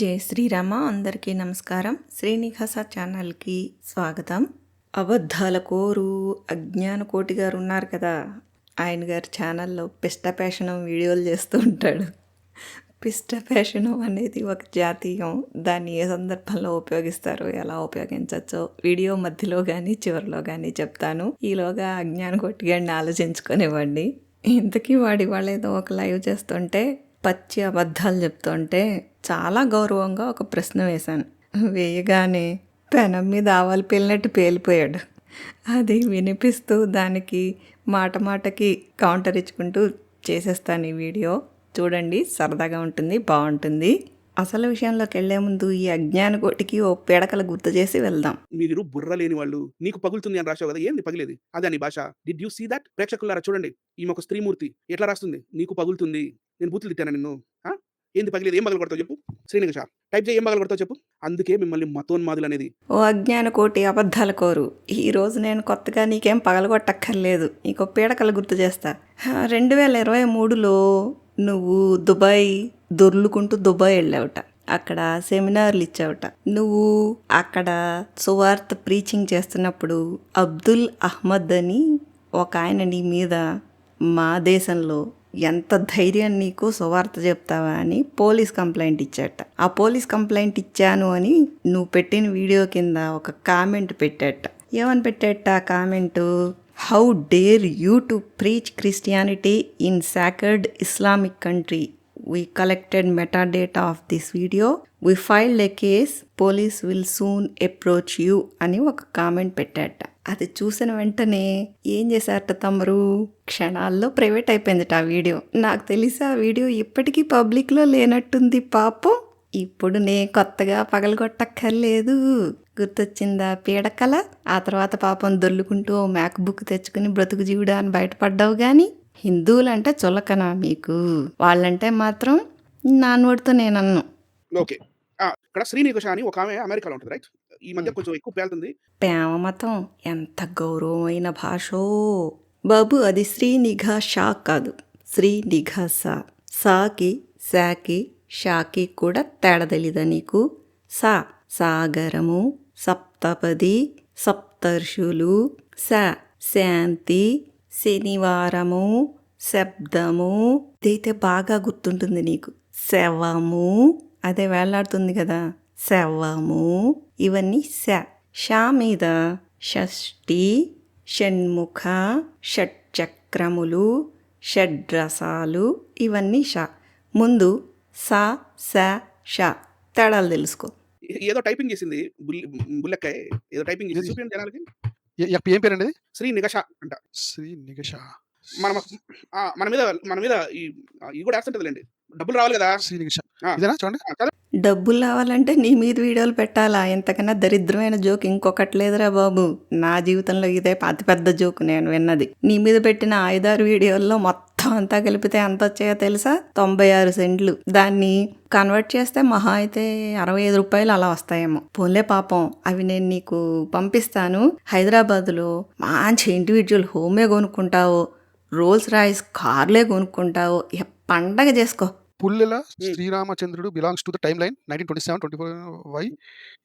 జై శ్రీరామ అందరికీ నమస్కారం. శ్రీనివాస ఛానల్కి స్వాగతం. అబద్ధాల కోరు అజ్ఞాన కోటి గారు ఉన్నారు కదా. ఆయన గారి ఛానల్లో పిష్ట పేషణం వీడియోలు చేస్తూ ఉంటాడు. పిష్ట పేషణం అనేది ఒక జాతీయం. దాన్ని ఏ సందర్భంలో ఉపయోగిస్తారో ఎలా ఉపయోగించవచ్చో వీడియో మధ్యలో కానీ చివరిలో కానీ చెప్తాను. ఈలోగా అజ్ఞాన కోటి గారిని ఆలోచించుకునివ్వండి. ఇంతకీ వాడి వాళ్ళు ఏదో ఒక లైవ్ చేస్తుంటే పచ్చి అబద్ధాలు చెప్తుంటే చాలా గౌరవంగా ఒక ప్రశ్న వేశాను. వేయగానే పెనం మీద ఆవాలు పేలినట్టు పేలిపోయాడు. అది వినిపిస్తూ దానికి మాట మాటకి కౌంటర్ ఇచ్చుకుంటూ చేసేస్తాను ఈ వీడియో. చూడండి సరదాగా ఉంటుంది బాగుంటుంది. అసలు విషయంలోకి వెళ్ళే ముందు ఈ అజ్ఞాన కోటికి ఓ పిడకలు గుర్తు చేసి వెళ్దాం. మీరు బుర్ర లేని వాళ్ళు నీకు పగులుతుంది అని రాసావు కదా ఏంది పగిలేది? అదే నీ భాష. డిడ్ యూ సీ దట్ ప్రేక్షకులారా చూడండి. ఈమె ఒక స్త్రీమూర్తి ఎట్లా రాస్తుంది? నీకు పగులుతుంది. నేను బూతులు తిట్టాను నిన్ను? ఏంది పగిలేదు? ఏం పగలు కొడతావు చెప్పు. శ్రీనికష టైప్ చేయి ఏం పగలు కొడతావు చెప్పు. అందుకే మిమ్మల్ని మతోన్మాదులు అనేది. ఓ అజ్ఞాన కోటి అబద్ధాల కోరు. ఈ రోజు నేను కొత్తగా నీకేం పగలగొట్టక్కర్లేదు. నీకు పీడకలు గుర్తు చేస్తా. రెండు వేల ఇరవై మూడులో నువ్వు దుబాయ్ దొర్లుకుంటూ దుబాయ్ వెళ్ళావుట. అక్కడ సెమినార్లు ఇచ్చావుట. నువ్వు అక్కడ సువార్త ప్రీచింగ్ చేస్తున్నప్పుడు అబ్దుల్ అహ్మద్ అని ఒక ఆయన నీ మీద మా దేశంలో ఎంత ధైర్యం నీకు సువార్త చెప్తావా అని పోలీస్ కంప్లైంట్ ఇచ్చాట. ఆ పోలీస్ కంప్లైంట్ ఇచ్చాను అని నువ్వు పెట్టిన వీడియో కింద ఒక కామెంట్ పెట్టాట. ఏమని పెట్టాట ఆ comment? How dare you to preach Christianity in sacred Islamic country we collected metadata of this video we filed a case police will soon approach you అని ఒక కామెంట్ పెట్టాట. అది చూసిన వెంటనే ఏం చేశారట తమరు క్షణాల్లో ప్రైవేట్ అయిపోయిందట ఆ వీడియో. నాకు తెలిసి ఆ వీడియో ఇప్పటికీ పబ్లిక్లో లేనట్టుంది పాపం. ఇప్పుడు నే కొత్తగా పగలగొట్టక్కర్లేదు. గుర్తొచ్చిందా పీడకల? ఆ తర్వాత పాపం దొల్లుకుంటూ ఓ మ్యాక్ బుక్ తెచ్చుకుని బ్రతుకు జీవుడా అని బయటపడ్డావు కానీ హిందువులంటే చులకనా మీకు? వాళ్ళంటే మాత్రం నాన్నోడితో నేను అన్ను ఓకే ఇక్కడ శ్రీనికష అని ఒక ఆమె అమెరికాలో ఉంటుంది రైట్? ఈ మధ్య కొంచెం ఎక్కువ పేలుతుంది. ప్రేమ మతం ఎంత గౌరవమైన భాషో. బాబు అది శ్రీ నిఘా షా కాదు. శ్రీ నిఘా సా. సాకి శాకి షాకి కూడా తేడా తెలీదా నీకు? సా సాగరము సప్తపది సప్తర్షులు స శాంతి శనివారము శబ్దము. ఇదైతే బాగా గుర్తుంటుంది నీకు. శవము అదే వేలాడుతుంది కదా. శవము ఇవన్నీ శ. షా మీద షష్ఠి షణ్ముఖ షట్చక్రములు షడ్రసాలు ఇవన్నీ షా. ముందు సా స షా. తేడాలు తెలుసుకో. ఏదో టైపింగ్ చేసింది బుల్- బుల్లెక్కాయ. ఏదో టైపింగ్ చేసింది? చూపించండి జనాలకి? ఏ- పేరండి? అది శ్రీ నికష అంట. శ్రీ నిగష. మన ఆ, మన మీద మన మీద ఈ కూడా వేస్తుంటదిలేండి డబ్బులు రావాలి కదా? శ్రీ. ఇదేనా? చూడండి. డబ్బులు రావాలంటే నీ మీద వీడియోలు పెట్టాలా? ఇంతకన్నా దరిద్రమైన జోక్ ఇంకొకటి లేదురా బాబు. నా జీవితంలో ఇదే అతిపెద్ద జోక్ నేను విన్నది. నీ మీద పెట్టిన ఐదారు వీడియోల్లో మొత్తం అంతా కలిపితే ఎంత వచ్చాయో తెలుసా? తొంభై ఆరు సెంట్లు. దాన్ని కన్వర్ట్ చేస్తే మహా అయితే అరవై ఐదు రూపాయలు అలా వస్తాయేమో. పోన్లే పాపం. అవి నేను నీకు పంపిస్తాను. హైదరాబాద్లో మంచి ఇండివిజువల్ హోమే కొనుక్కుంటావు రోల్స్ రాయిస్ కార్లే కొనుక్కుంటావు పండగ చేసుకో. Pullela Sriramachandrudu belongs to the timeline nineteen twenty seven twenty four why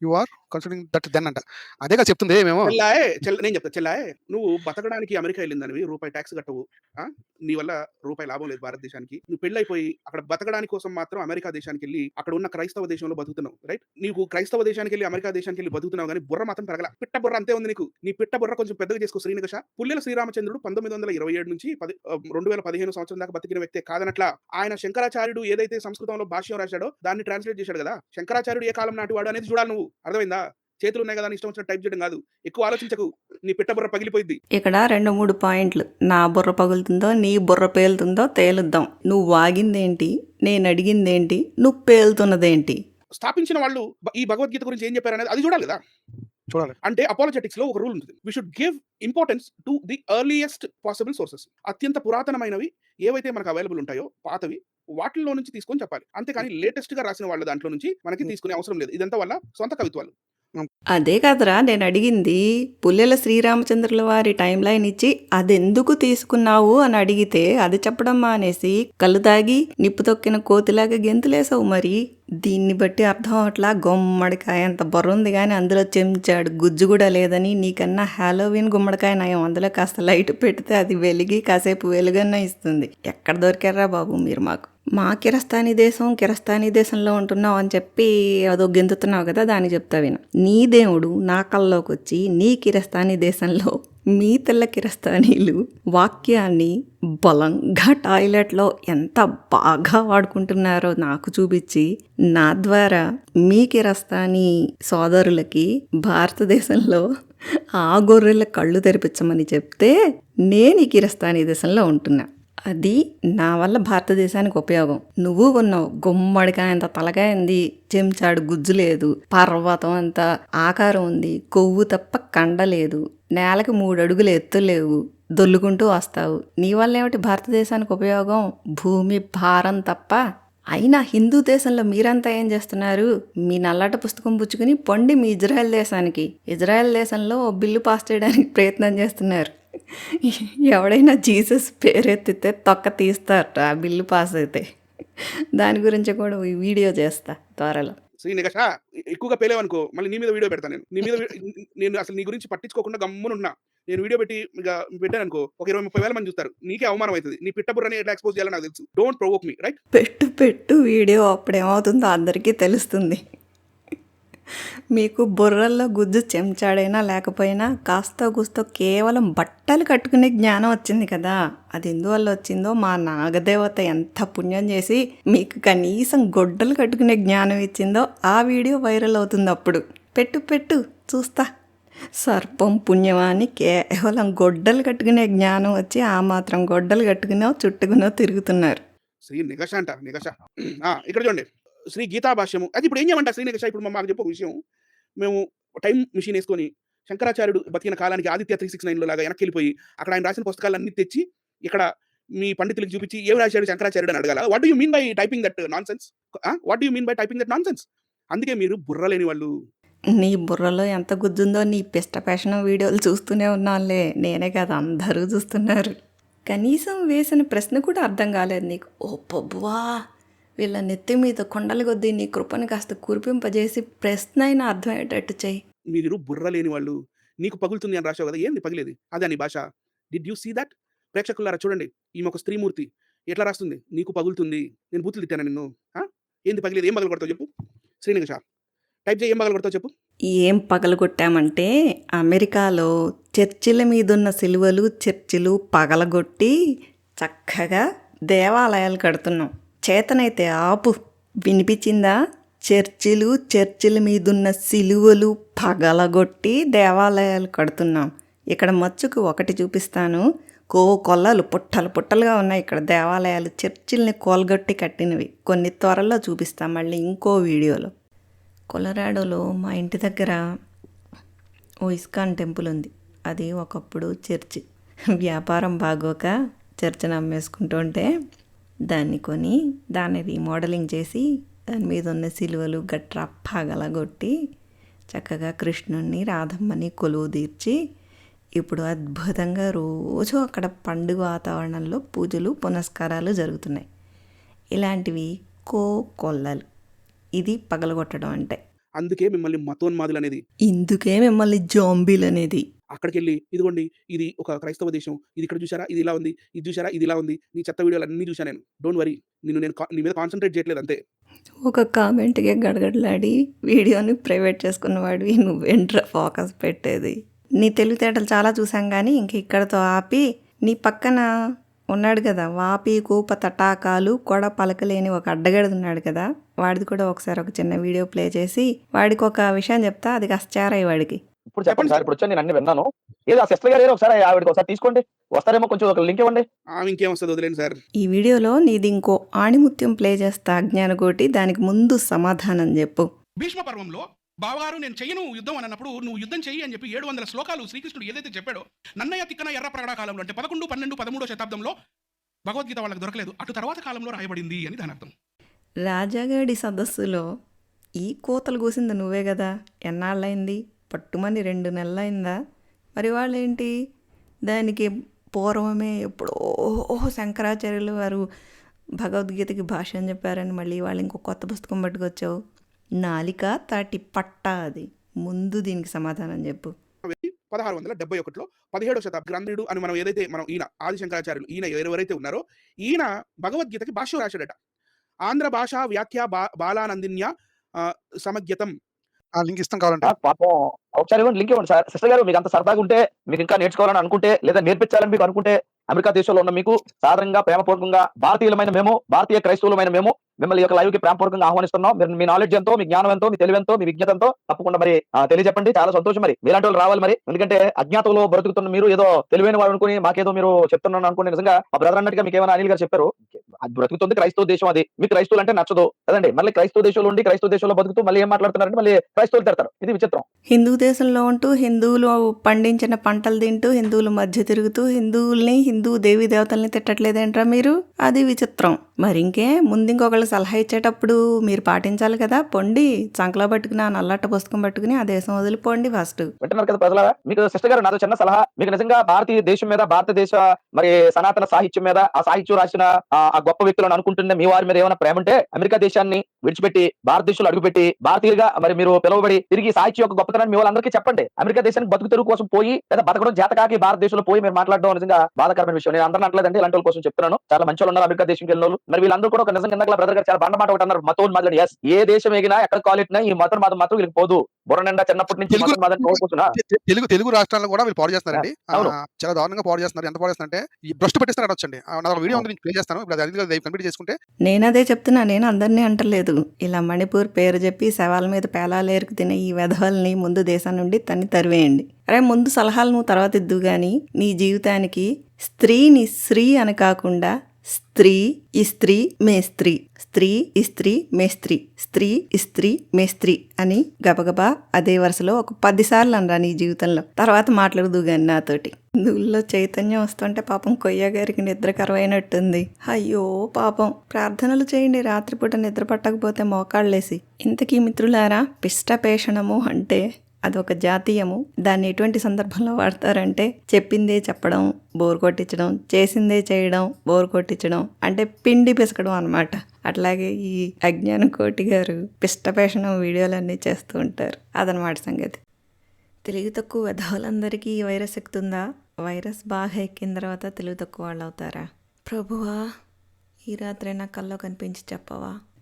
you are considering that then అంట అదేగా చెప్తుంది మేము. చెల్లాయే చెల్ల నేను చెప్తా చెల్లాయే నువ్వు బతకడానికి అమెరికా వెళ్ళిందనివి రూపాయి ట్యాక్స్ కట్టవు ఆ? నీ వల్ల రూపాయి లాభం లేదు భారతదేశానికి. నువ్వు పెళ్ళైపోయి అక్కడ బతకడానికి కోసం మాత్రం అమెరికా దేశానికి వెళ్ళి అక్కడ ఉన్న క్రైస్తవ దేశంలో బతుకుతున్నావు రైట్ నీకు క్రైస్తవ దేశానికి వెళ్ళి అమెరికా దేశానికి వెళ్ళి బతుకుతున్నావు కానీ బుర్ర మాత్రం పెరగల. పిట్ట బుర్ర అంతే ఉంది నీకు. నీ పిట్ట బుర్ర కొంచెం పెద్దగా చేసుకో శ్రీనికష పుల్లెల శ్రీరామచంద్రుడు పంతొమ్మిది వందల ఇరవై ఏడు నుంచి పది రెండు వేల పదిహేను సంవత్సరం దాకా బతికిన వ్యక్తే కాదనట్లా. ఆయన శంకరాచార్యుడు ఏదైతే సంస్కృతంలో భాష్యం రాశాడో దాన్ని ట్రాన్స్లేట్ చేశాడు కదా? శంకరాచార్యుడు ఏ కాలం నాటి వాడు అనేది చూడాలి నువ్వు. అర్థమైందా? చేతులు ఉన్నాయి కదా ఇష్టం వచ్చిన టైప్ చేయడం కాదు. ఎక్కువ ఆలోచించకు. నీ పిట్ట బుర్ర పగిలిపోయింది ఇక్కడ రెండు మూడు పాయింట్లు. నా బుర్ర పగులుతుందో నీ బుర్ర పేలుతుందో తేలుద్దాం. నువ్వు వాగిందేంటి? నేను అడిగిందేంటి? నువ్వు పేలుతున్నదేంటి? స్థాపించిన వాళ్ళు ఈ భగవద్గీత గురించి ఏం చెప్పారు అనేది అది చూడాలి కదా? చూడాలి. అంటే అపాలజెటిక్స్లో ఒక రూల్ ఉంటుంది. We should give importance to the earliest possible sources అత్యంత పురాతనమైనవి ఏవైతే మనకు అవైలబుల్ ఉంటాయో పాతవి వాటిల్లో నుంచి తీసుకొని చెప్పాలి. అంతేకాని లేటెస్ట్గా రాసిన వాళ్ళ దాంట్లో నుంచి మనకి తీసుకునే అవసరం లేదు. ఇదంతా వల్ల సొంత కవిత్వాలు. అదే కదరా నేను అడిగింది పుల్లెల శ్రీరామచంద్రుల వారి టైం లైన్ ఇచ్చి అదెందుకు తీసుకున్నావు? అని అడిగితే అది చెప్పడం మానేసి కళ్ళు తాగి నిప్పు తొక్కిన కోతిలాగా గెంతులేసావు మరి. దీన్ని బట్టి అర్థం అవట్లా? గుమ్మడికాయ అంత బుర్ర ఉంది కానీ అందులో చెంచాడు గుజ్జు కూడా లేదని నీకన్నా హాలోవిన్ గుమ్మడికాయ నయం. అందులో కాస్త లైట్ పెడితే అది వెలిగి కాసేపు వెలుగన్న ఇస్తుంది. ఎక్కడ దొరికారా బాబు మీరు మాకు? మా కిరస్థానీ దేశం కిరస్తాని దేశంలో ఉంటున్నావు అని చెప్పి అదో గెంతుతున్నావు కదా దాన్ని చెప్తా విను. నీ దేవుడు నా కల్లోకి వచ్చి నీ కిరస్తాని దేశంలో మీ తెల్ల కిరస్తానీలు వాక్యాన్ని బలంగా టాయిలెట్లో ఎంత బాగా వాడుకుంటున్నారో నాకు చూపించి నా ద్వారా మీ కిరస్తానీ సోదరులకి భారతదేశంలో ఆ గొర్రెల కళ్ళు తెరిపించమని చెప్తే నేను ఈ కిరస్తాని దేశంలో ఉంటున్నా. అది నా వల్ల భారతదేశానికి ఉపయోగం. నువ్వు ఉన్నావు గుమ్మడికాయ అంత తలగాయింది ఉంది చెంచాడు గుజ్జు లేదు పర్వతం అంత ఆకారం ఉంది కొవ్వు తప్ప కండ లేదు నేలకి మూడు అడుగులు ఎత్తు లేవు. దొల్లుకుంటూ వస్తావు. నీ వల్ల ఏమిటి భారతదేశానికి ఉపయోగం? భూమి భారం తప్ప? అయినా హిందూ దేశంలో మీరంతా ఏం చేస్తున్నారు? మీ నల్లట పుస్తకం పుచ్చుకుని పొండి మీ ఇజ్రాయెల్ దేశానికి. ఇజ్రాయెల్ దేశంలో ఓ బిల్లు పాస్ చేయడానికి ప్రయత్నం చేస్తున్నారు. ఎవడైనా జీసస్ పేరెత్తితే తొక్క తీస్తారట ఆ బిల్లు పాస్ అయితే. దాని గురించి కూడా వీడియో చేస్తా త్వరలో. శ్రీ నిగష ఎక్కువగా పేలేవనుకో మళ్ళీ నీ మీద వీడియో పెడతాను నేను. నీ మీద నేను అసలు నీ గురించి పట్టించుకోకుండా గమ్మునున్నా నేను వీడియో పెట్టి పెట్టాను అనుకో ఒక ఇరవై ముప్పై వేల మంది చూస్తారు. నీకే అవమానం అవుతుంది నీ పిట్టబుర్రని ఎట్లా ఎక్స్పోజ్ చేయాలని నాకు తెలుసు. డోంట్ ప్రొవోక్ మీ రైట్ పెట్టు పెట్టు వీడియో అప్పుడేమవుతుందో అందరికీ తెలుస్తుంది. మీకు బుర్రల్లో గుజ్జు చెంచాడైనా లేకపోయినా కాస్త గుస్తో కేవలం బట్టలు కట్టుకునే జ్ఞానం వచ్చింది కదా. అది ఎందువల్ల వచ్చిందో మా నాగదేవత ఎంత పుణ్యం చేసి మీకు కనీసం గొడ్డలు కట్టుకునే జ్ఞానం ఇచ్చిందో ఆ వీడియో వైరల్ అవుతుంది అప్పుడు. పెట్టు పెట్టు చూస్తా. సర్పం పుణ్యమాని కేవలం గొడ్డలు కట్టుకునే జ్ఞానం వచ్చి ఆ మాత్రం గొడ్డలు కట్టుకునో చుట్టుకునో తిరుగుతున్నారు. శ్రీ నిగష అంట నిగష ఇక్కడ చూడండి. శ్రీ గీతాభాష్యము అది ఇప్పుడు ఏం చేయమంట శ్రీ ఇప్పుడు మాకు చెప్పు ఒక విషయం. మేము టైం మిషన్ వేసుకొని శంకరాచార్యుడు బతికిన కాలానికి ఆదిత్య త్రీ సిక్స్ నైన్లో లాగా వెనక్కి వెళ్ళిపోయి అక్కడ ఆయన రాసిన పుస్తకాలన్నీ తెచ్చి ఇక్కడ మీ పండితులకు చూపించి ఏం రాశాడు శంకరాచార్యుడు అని అడగాల. What you mean by typing that nonsense what you mean by typing that nonsense అందుకే మీరు బుర్ర లేని వాళ్ళు. నీ బుర్రలో ఎంత గుజ్జుందో నీ పిష్ట పేషణ వీడియోలు చూస్తూనే ఉన్నానులే నేనే కాదు అందరూ చూస్తున్నారు. కనీసం వేసిన ప్రశ్న కూడా అర్థం కాలేదు నీకు. ఓ పబ్బువా! వీళ్ళ నెత్తి మీద కొండల కొద్దీ నీ కృపను కాస్త కురిపింపజేసి ప్రశ్న అయినా అర్థమయ్యేటట్టు చెయ్యి మీరు బుర్ర లేని వాళ్ళు. నీకు పగులుతుంది అని రాశావు కదా ఏంది పగిలేది? అదే నీ భాష. డిడ్ యూ సీ దట్ ప్రేక్షకులారా చూడండి. ఈమె ఒక స్త్రీమూర్తి ఎట్లా రాస్తుంది? నీకు పగులుతుంది. నేను బూతులు తిట్టాను నిన్ను? ఏంది పగిలేదు? ఏం పగలు కొడతావు చెప్పు. శ్రీనిగష టైప్ చేయి ఏం పగలు కొడతావు చెప్పు. ఏం పగలగొట్టామంటే అమెరికాలో చర్చిల మీదున్న సిలువలు చర్చిలు పగలగొట్టి చక్కగా దేవాలయాలు కడుతున్నాం. చేతనైతే ఆపు. వినిపించిందా? చర్చిలు చర్చిల మీదున్న సిలువలు పగలగొట్టి దేవాలయాలు కడుతున్నాం. ఇక్కడ మచ్చుకు ఒకటి చూపిస్తాను. కో కొల్లలు పుట్టలు పుట్టలుగా ఉన్నాయి ఇక్కడ దేవాలయాలు. చర్చిల్ని కోల్గొట్టి కట్టినవి. కొన్ని త్వరలో చూపిస్తాం మళ్ళీ ఇంకో వీడియోలో. కొలరాడోలో మా ఇంటి దగ్గర ఓ ఇస్కాన్ టెంపుల్ ఉంది. అది ఒకప్పుడు చర్చి. వ్యాపారం బాగోక చర్చిని అమ్మేసుకుంటుంటే దాన్ని కొని దాన్ని రీమోడలింగ్ చేసి దాని మీద ఉన్న సిలువలు గట్రా పగలగొట్టి చక్కగా కృష్ణుణ్ణి రాధమ్మని కొలువు తీర్చి ఇప్పుడు అద్భుతంగా రోజు అక్కడ పండుగ వాతావరణంలో పూజలు పునస్కారాలు జరుగుతున్నాయి. ఇలాంటివి కో కొల్లలు. ఇది పగలగొట్టడం అంటే. అందుకే మిమ్మల్ని మతోన్మాదులు అనేది ఇందుకే మిమ్మల్ని జాంబీలు అనేది అక్కడికి వెళ్ళి ఇదిగోండి ఇది ఒక క్రైస్తవ దేశం ఇది ఇక్కడ చూసారా ఇది ఇలా ఉంది ఇది చూసారా ఇది ఇలా ఉంది నీ చెత్త వీడియోలు అన్ని చూసాను నేను డోంట్ వరీ నిన్ను నేను నీ మీద కాన్సన్ట్రేట్ చేయట్లేదు అంతే. ఒక కామెంట్కి గడగడలాడి వీడియోని ప్రైవేట్ చేసుకున్నవాడివి నువ్వేంట్రా ఫోకస్ పెట్టేది? నీ తెలివితేటలు చాలా చూసాం కానీ ఇంక ఇక్కడతో ఆపి నీ పక్కన ఉన్నాడు కదా వాపి కూప తటాకాలు కొడ పలకలేని ఒక అడ్డగడిది ఉన్నాడు కదా వాడిది కూడా ఒకసారి ఒక చిన్న వీడియో ప్లే చేసి వాడికి ఒక విషయం చెప్తా అది కష్టారాయి వాడికి ఇప్పుడు చెప్పండి సార్ ఇప్పుడు వచ్చాను నేను అన్ని విన్నాను. ఏదో ఆ సిస్టర్ గారు ఏదో ఒకసారి ఆవిడకి ఒకసారి తీసుకోండి. వస్తారేమో కొంచెం ఒక లింక్ ఇవ్వండి. ఆమె ఇంకేం వస్తుంది వదిలేండి సార్. ఈ వీడియోలో నీది ఇంకో ఆణిముత్యం ప్లే చేస్తా అజ్ఞానకోటి దానికి ముందు సమాధానం చెప్పు. భీష్మ పర్వంలో బావగారు నేను చెయ్యను యుద్ధం అని అన్నప్పుడు నువ్వు యుద్ధం చెయ్యి అని చెప్పి ఏడు వందల శ్లోకాలు శ్రీకృష్ణుడు ఏదైతే చెప్పాడో నన్నయ్య తిక్కన ఎర్ర ప్రగడ కాలంలో అంటే పదకొండు పన్నెండు పదమూడో శతాబ్దంలో భగవద్గీత వాళ్ళకి దొరకలేదు. అటు తర్వాత కాలంలో రాయబడింది అని దాని అర్థం రాజాగాడి సదస్సులో ఈ కోతలు కూసింది నువ్వే కదా ఎన్నాళ్ళైంది పట్టుమని రెండు నెలలైందా? మరి వాళ్ళేంటి? దానికి పూర్వమే ఎప్పుడో శంకరాచార్యులు వారు భగవద్గీతకి భాష అని చెప్పారని మళ్ళీ వాళ్ళు ఇంకో కొత్త పుస్తకం పట్టుకొచ్చావు. నాలిక తాటి పట్ట అది. ముందు దీనికి సమాధానం చెప్పు. పదహారు వందల డెబ్బై ఒకటిలో పదిహేడో శతాబ్ది గ్రంథుడు అని మనం ఏదైతే మనం ఈయన ఆదిశంకరాచార్యులు ఈయన ఎవరెవరైతే ఉన్నారో ఈయన భగవద్గీతకి భాష్యం రాశాడట. ఆంధ్ర భాష వ్యాఖ్య బా బాలానందిన్య ఆ, సమగ్యతం ఆ లింక్ ఇస్తాం కావాలంటే. పాపం ఒకసారి ఇవ్వండి లింక్ ఇవ్వండి. సార్ సిస్టర్ గారు మీకు అంత సరదాగా ఉంటే మీకు ఇంకా నేర్చుకోవాలని అనుకుంటే లేదా నేర్పించాలని మీకు అనుకుంటే అమెరికా దేశంలో ఉన్న మీకు సాధారణంగా ప్రేమపూర్వకంగా భారతీయులమైన మేము భారతీయ క్రైస్తవులమైన మేము మిమ్మల్ని యొక్క లైవ్కి ప్రేమపూర్వకంగా ఆహ్వానిస్తున్నాం. మీరు మీ నాలెడ్జ్ ఎంతో మీ జ్ఞానం ఎంతో మీ తెలివెంతో మీ విజ్ఞతంతో తప్పకుండా మరి తెలియజెప్పండి. చాలా సంతోషం మరి. మీలాంటి వాళ్ళు రావాలి మరి. ఎందుకంటే అజ్ఞాతంలో బ్రతుకుతున్న మీరు ఏదో తెలివైన వాడు అనుకుని మాకేదో మీరు చెప్తున్నాను అనుకుని నిజంగా ఆ బ్రదర్ అన్నట్టుగా మీకు ఏమైనా అనిల్ గారు చెప్పారు. అది బ్రతుకుతుంది క్రైస్తవ దేశం అది. మీకు క్రైస్తవులు అంటే నచ్చదు. కదండి మళ్ళీ క్రైస్తవ దేశంలో ఉండి క్రైస్తవ దేశంలో బతుకుతూ మళ్ళీ ఏం మాట్లాడుతున్నారంటే మళ్ళీ క్రైస్తవులు తిడతారు. ఇది విచిత్రం. హిందూ దేశంలో ఉంటూ హిందువులు పండించిన పంటలు తింటూ హిందువుల మధ్య తిరుగుతూ హిందువుల్ని హిందూ దేవీ దేవతల్ని తిట్టట్లేదేంట్రా మీరు? అది విచిత్రం. మరి ఇంకే ముందు ఇంకొకళ్ళు సలహా ఇచ్చేటప్పుడు మీరు పాటించాలి కదా పొండి. చంకలో పట్టుకుని ఆ నల్లట్ట పుస్తకం పట్టుకుని ఆ దేశం వదిలిపోండి ఫస్ట్. వింటున్నారు కదా ప్రజలారా మీకు సిస్టర్ గారు నాదో చిన్న సలహా. మీకు నిజంగా భారతీయ దేశం మీద భారతదేశ మరి సనాతన సాహిత్యం మీద ఆ సాహిత్యం రాసిన ఆ గొప్ప వ్యక్తులను అనుకుంటున్న మీ వారి మీద ఏమైనా ప్రేమ ఉంటే అమెరికా దేశాన్ని విడిచిపెట్టి భారతదేశంలో అడుగుపెట్టి భారతీయులుగా మరి మీరు పిలువబడి తిరిగి సాహిత్యం యొక్క గొప్పతనాన్ని మీ వాళ్ళందరికీ చెప్పండి. అమెరికా దేశానికి బతుకు తెరుగు కోసం పోయి లేదా బతకడం జాతకాకి భారతదేశంలో పోయి మీరు మాట్లాడడం నిజంగా బాధాకరమైన విషయం. నేను అందరిని అంటలేదండి ఇలాంటి వాళ్ళ కోసం చెప్తున్నాను. చాలా మంచి వాళ్ళు ఉన్నారు అమెరికా దేశంకి వెళ్ళిన వాళ్ళు. మరి వీళ్ళందరూ కూడా ఒక నిజంగా ఇందాక బ్రదర్ గారు చాలా బండ మాట ఒకటి అన్నారు. మతం మాదిరి ఎస్ ఏ దేశం ఎగినా ఎక్కడ కాలేట్నా ఈ మతం మాత్రం మాత్రం వీళ్ళకి పోదు. బుర్ర నిండా చిన్నప్పటి నుంచి తెలుగు- మతం మాదని కోరుకుంటున్నా తెలుగు తెలుగు రాష్ట్రాల్లో కూడా వీళ్ళు పాడు చేస్తున్నారండి. అవును. చాలా దారుణంగా పాడు చేస్తున్నారు. ఎంత పాడు చేస్తున్నారంటే ఈ భ్రష్టు పెట్టిస్తున్నారు అనొచ్చండి ఆ, నా వీడియో ఉంది నేను ప్లే చేస్తాను. ఇప్పుడు అది అది కంప్లీట్ చేసుకుంటే. నేనదే చెప్తున్నా నేను అందరినీ అంటలేదు. ఇలా మణిపూర్ పేరు చెప్పి శవాల మీద పేలాలేరుకు తినే ఈ వెధవల్ని ముందు దేశం నుండి తన్ని తరివేయండి. అరే ముందు సలహాలు నువ్వు తర్వాత ఇద్దు గాని నీ జీవితానికి స్త్రీని స్త్రీ అని కాకుండా స్త్రీ ఇస్త్రీ మేస్త్రీ స్త్రీ ఇస్త్రీ మేస్త్రీ స్త్రీ ఇస్త్రీ మేస్త్రీ అని గబగబా అదే వరుసలో ఒక పదిసార్లు అనరా నీ జీవితంలో. తర్వాత మాట్లాడదు గాని నాతోటి. హిందువుల్లో చైతన్యం వస్తుంటే పాపం కొయ్య గారికి నిద్ర కరువైనట్టుంది. అయ్యో పాపం. ప్రార్థనలు చేయండి. రాత్రిపూట నిద్ర పట్టకపోతే మోకాళ్ళేసి. ఇంతకీ మిత్రులారా పిష్టపేషణము అంటే అదొక జాతీయము. దాన్ని ఎటువంటి సందర్భంలో వాడతారంటే చెప్పిందే చెప్పడం బోర్ కొట్టించడం చేసిందే చేయడం బోర్ కొట్టించడం అంటే పిండి పిసకడం అనమాట అట్లాగే ఈ అజ్ఞాన కోటి గారు పిష్టపేషణం వీడియోలన్నీ చేస్తూ ఉంటారు. అదనమాట సంగతి. తెలుగు తక్కువ వెధవలందరికీ ఈ వైరస్ ఎక్కుతుందా? వైరస్ బాగా ఎక్కిన తర్వాత తెలుగు తక్కువ వాళ్ళు అవుతారా ప్రభువా ఈ రాత్రి నా కల్లో కనిపించి చెప్పవా?